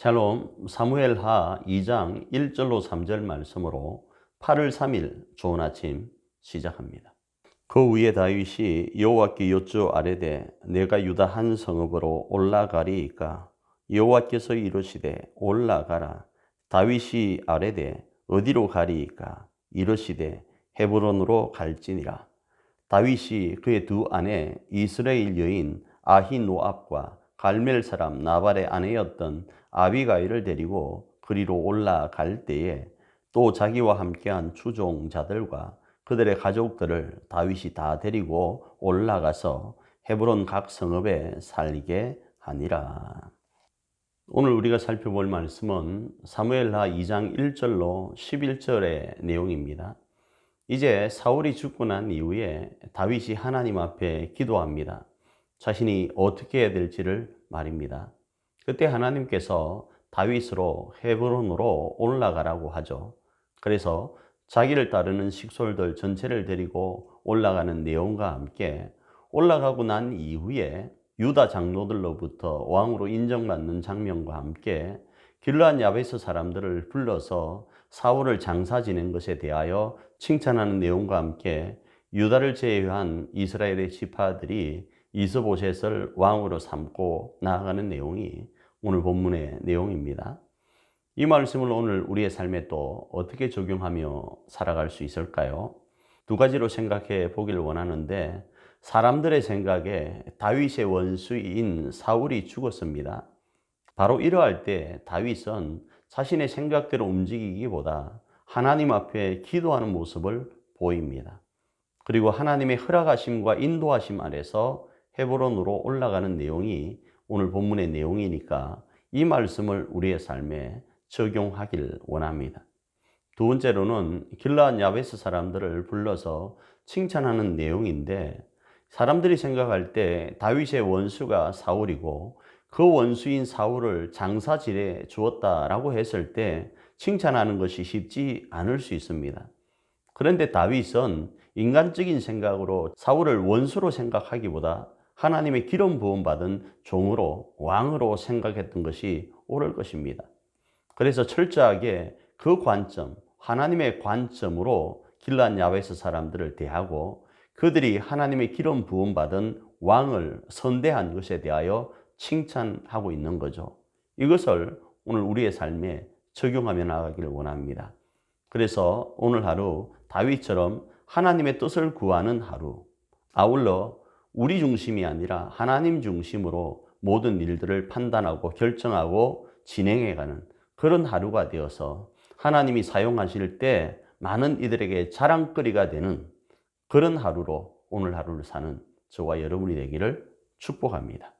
샬롬 사무엘하 2장 1절로 3절 말씀으로 8월 3일 좋은 아침 시작합니다. 그 위에 다윗이 여호와께 여쭈 아뢰되 내가 유다 한 성읍으로 올라가리이까? 여호와께서 이르시되 올라가라. 다윗이 아뢰되 어디로 가리이까? 이르시되 헤브론으로 갈지니라. 다윗이 그의 두 아내 이스라엘 여인 아히노압과 갈멜 사람 나발의 아내였던 아비가일을 데리고 그리로 올라갈 때에 또 자기와 함께한 추종자들과 그들의 가족들을 다윗이 다 데리고 올라가서 헤브론 각 성읍에 살게 하니라. 오늘 우리가 살펴볼 말씀은 사무엘하 2장 1절로 11절의 내용입니다. 이제 사울이 죽고 난 이후에 다윗이 하나님 앞에 기도합니다. 자신이 어떻게 해야 될지를 말입니다. 그때 하나님께서 다윗으로 헤브론으로 올라가라고 하죠. 그래서 자기를 따르는 식솔들 전체를 데리고 올라가는 내용과 함께 올라가고 난 이후에 유다 장로들로부터 왕으로 인정받는 장면과 함께 길르한 야베스 사람들을 불러서 사울을 장사 지낸 것에 대하여 칭찬하는 내용과 함께 유다를 제외한 이스라엘의 지파들이 이스보셋을 왕으로 삼고 나아가는 내용이 오늘 본문의 내용입니다. 이 말씀을 오늘 우리의 삶에 또 어떻게 적용하며 살아갈 수 있을까요? 두 가지로 생각해 보길 원하는데 사람들의 생각에 다윗의 원수인 사울이 죽었습니다. 바로 이러할 때 다윗은 자신의 생각대로 움직이기보다 하나님 앞에 기도하는 모습을 보입니다. 그리고 하나님의 허락하심과 인도하심 아래서 헤브론으로 올라가는 내용이 오늘 본문의 내용이니까 이 말씀을 우리의 삶에 적용하길 원합니다. 두 번째로는 길라한 야베스 사람들을 불러서 칭찬하는 내용인데 사람들이 생각할 때 다윗의 원수가 사울이고 그 원수인 사울을 장사질해 주었다라고 했을 때 칭찬하는 것이 쉽지 않을 수 있습니다. 그런데 다윗은 인간적인 생각으로 사울을 원수로 생각하기보다 하나님의 기름 부음 받은 종으로 왕으로 생각했던 것이 옳을 것입니다. 그래서 철저하게 그 관점, 하나님의 관점으로 길란 야베스 사람들을 대하고 그들이 하나님의 기름 부음 받은 왕을 선대한 것에 대하여 칭찬하고 있는 거죠. 이것을 오늘 우리의 삶에 적용하며 나가기를 원합니다. 그래서 오늘 하루 다윗처럼 하나님의 뜻을 구하는 하루, 아울러 우리 중심이 아니라 하나님 중심으로 모든 일들을 판단하고 결정하고 진행해가는 그런 하루가 되어서 하나님이 사용하실 때 많은 이들에게 자랑거리가 되는 그런 하루로 오늘 하루를 사는 저와 여러분이 되기를 축복합니다.